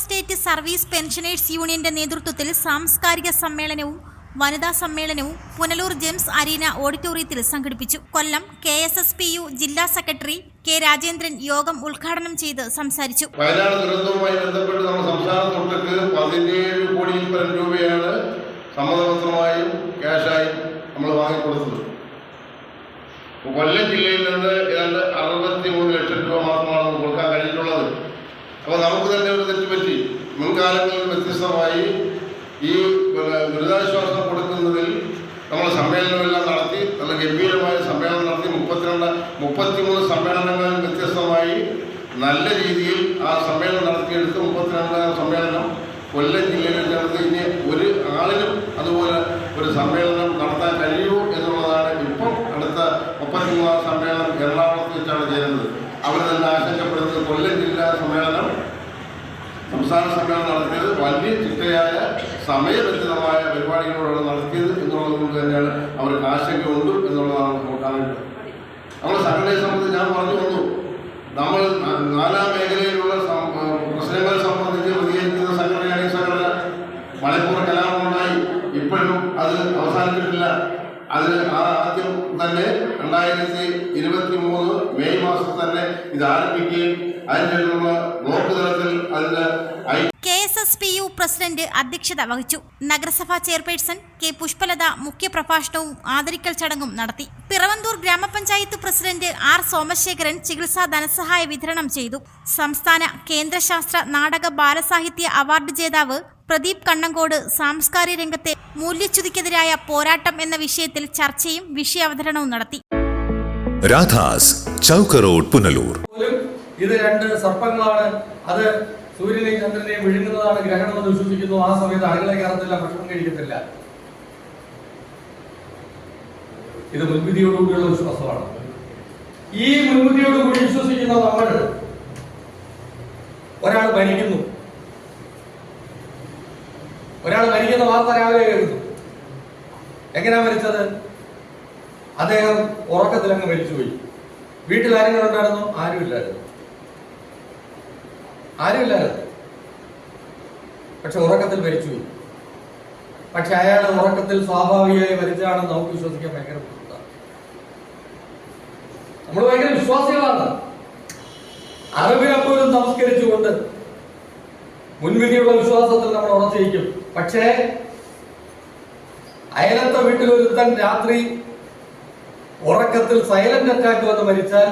State service pensioners യൂണിയന്റെ നേതൃത്വത്തിൽ സാംസ്കാരിക സമ്മേളനവും വനിതാ സമ്മേളനവും പുനലൂർ ജെംസ് അരീന ഓഡിറ്റോറിയത്തിൽ സംഘടിപ്പിച്ചു. Kollam K S S P U ജില്ലാ സെക്രട്ടറി കെ രാജേന്ദ്രൻ യോഗം ഉദ്ഘാടനം ചെയ്ത് സംസാരിച്ചു. വയനാട് ദുരന്തവുമായി ബന്ധപ്പെട്ട് നമ്മുടെ സംസ്ഥാന തൊട്ടക്ക് പതിനേഴ് കോടിയിൽ പരം രൂപയാണ് സമ്മതപത്രമായും ക്യാഷായും നമ്മൾ വാങ്ങിക്കൊടുത്തത് കൊല്ലം ജില്ലയിൽ നിന്ന് ഏതാണ്ട് അറുപത്തി മൂന്ന് ലക്ഷം രൂപ കഴിഞ്ഞിട്ടുള്ളത് അപ്പോൾ നമുക്ക് തന്നെ ഒരു തെറ്റുപറ്റി മുൻകാലങ്ങളിൽ വ്യത്യസ്തമായി ഈ ദുരിതാശ്വാസം കൊടുക്കുന്നതിൽ നമ്മൾ സമ്മേളനമെല്ലാം നടത്തി നല്ല ഗംഭീരമായ സമ്മേളനം നടത്തി. മുപ്പത്തിരണ്ട് മുപ്പത്തിമൂന്ന് സമ്മേളനങ്ങളിൽ വ്യത്യസ്തമായി നല്ല രീതിയിൽ ആ സമ്മേളനം നടത്തിയെടുത്ത് മുപ്പത്തിരണ്ടാം സമ്മേളനം കൊല്ലം ജില്ലയിൽ ഇനി ഒരു ആളിനും അതുപോലെ ഒരു സമ്മേളനം നടത്താൻ കഴിയൂ എന്നുള്ളതാണ് ഇപ്പം അടുത്ത മുപ്പത്തിമൂന്നാം സമ്മേളനം എറണാകുളത്ത് വെച്ചാണ് ചേരുന്നത് അവർ തന്നെ ആശങ്കപ്പെടുന്നത് കൊല്ലം ജില്ലാ സമ്മേളനം സംസ്ഥാന സർക്കാർ നടത്തിയത് വലിയ ചിട്ടയായ സമയബന്ധിതമായ പരിപാടികളോടാണ് നടത്തിയത് എന്നുള്ളത് കൊണ്ട് തന്നെയാണ് അവർക്ക് ആശങ്കയുണ്ട് എന്നുള്ളതാണ് നോക്കാനായിട്ട് നമ്മുടെ സംഘടനയെ സംബന്ധിച്ച് ഞാൻ പറഞ്ഞു വന്നു. നമ്മൾ നാലാം മേഖലയിലുള്ള പ്രശ്നങ്ങളെ സംബന്ധിച്ച് പ്രതികരിക്കുന്ന സംഘടനയാണ് ഈ സംഘടന മലപ്പുറം കലാപമുണ്ടായി. ഇപ്പോഴും അത് അവസാനിച്ചിട്ടില്ല. അത് ആദ്യം തന്നെ രണ്ടായിരത്തി ഇരുപത്തി മൂന്ന് മെയ് മാസത്തിൽ തന്നെ ഇത് ആരംഭിക്കുകയും ബ്ലോക്ക് തലത്തിൽ അതിന്റെ I K S S P U president അധ്യക്ഷത വഹിച്ചു. നഗരസഭാ ചെയർപേഴ്സൺ കെ പുഷ്പലത മുഖ്യപ്രഭാഷണവും ആദരിക്കൽ ചടങ്ങും നടത്തി. പിറവന്തൂർ ഗ്രാമപഞ്ചായത്ത് പ്രസിഡന്റ് ആർ സോമശേഖരൻ ചികിത്സാ ധനസഹായ വിതരണം ചെയ്തു. സംസ്ഥാന കേന്ദ്രശാസ്ത്ര നാടക ബാലസാഹിത്യ അവാർഡ് ജേതാവ് പ്രദീപ് കണ്ണങ്കോട് സാംസ്കാരിക രംഗത്തെ മൂല്യച്യുതിക്കെതിരായ പോരാട്ടം എന്ന വിഷയത്തിൽ ചർച്ചയും വിഷയാവതരണവും നടത്തി. രാധാസ് ചൗക്കറോഡ് പുനലൂർ. ഇത് രണ്ട് സർപ്പങ്ങളാണ്. അത് സൂര്യനെയും ചന്ദ്രനെയും വിഴുങ്ങുന്നതാണ് ഗ്രഹണം എന്ന് വിശ്വസിക്കുന്നു. ആ സമയത്ത് ആളുകളെ കയറത്തില്ല ഭക്ഷണം കഴിക്കത്തില്ല ഇത് മുൻവിധിയോടുകൂടിയുള്ള വിശ്വാസമാണ്. ഈ മുൻവിധിയോടുകൂടി വിശ്വസിക്കുന്ന നമ്മൾ ഒരാൾ ഭരിക്കുന്നു ഒരാൾ മരിക്കുന്ന വാർത്ത രാവിലെ കേൾക്കുന്നു. എങ്ങനെയാ മരിച്ചത്? അദ്ദേഹം ഉറക്കത്തിലങ്ങ് മരിച്ചുപോയി. വീട്ടിൽ ആരെങ്കിലും ഉണ്ടായിരുന്നോ? ആരുമില്ലായിരുന്നു. ആരുമില്ലായിരുന്നു. പക്ഷെ ഉറക്കത്തിൽ മരിച്ചു. പക്ഷെ അയാൾ ഉറക്കത്തിൽ സ്വാഭാവികമായി മരിച്ചാണെന്ന് നമുക്ക് വിശ്വസിക്കാൻ ഭയങ്കര ബുദ്ധിമുട്ടാണ്. നമ്മൾ ഭയങ്കര വിശ്വാസികളാണ്. അറിവിനെ പോലും നമസ്കരിച്ചുകൊണ്ട് മുൻവിധിയുള്ള വിശ്വാസത്തിൽ നമ്മൾ ഉറച്ചിരിക്കും. പക്ഷേ അയലത്തെ വീട്ടിൽ ഒരുത്തൻ രാത്രി ഉറക്കത്തിൽ സൈലന്റ് അറ്റാക്ക് വന്ന് മരിച്ചാൽ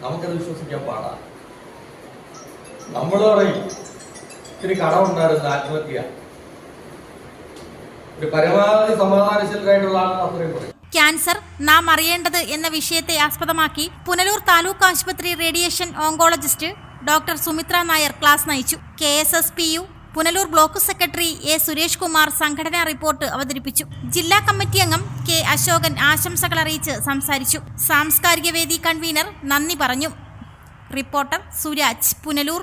നമുക്കത് വിശ്വസിക്കാൻ പാടാണ്. നമ്മൾ പറയും ഇത്തിരി കടമുണ്ടായിരുന്നു ആത്മഹത്യ. ഒരു പരമാവധി സമാധാനശീലരായിട്ടുള്ള ആളാണ് അത്രയും പറയും. ക്യാൻസർ നാം അറിയേണ്ടത് എന്ന വിഷയത്തെ ആസ്പദമാക്കി പുനലൂർ താലൂക്ക് ആശുപത്രി radiation oncologist doctor Sumitra Nair class നയിച്ചു. K S S P U Punalur block secretary A Suresh Kumar സംഘടനാ റിപ്പോർട്ട് അവതരിപ്പിച്ചു. ജില്ലാ കമ്മിറ്റി അംഗം കെ അശോകൻ ആശംസകൾ അറിയിച്ച് സംസാരിച്ചു. സാംസ്കാരിക വേദി കൺവീനർ നന്ദി പറഞ്ഞു. Reporter Suraj Punalur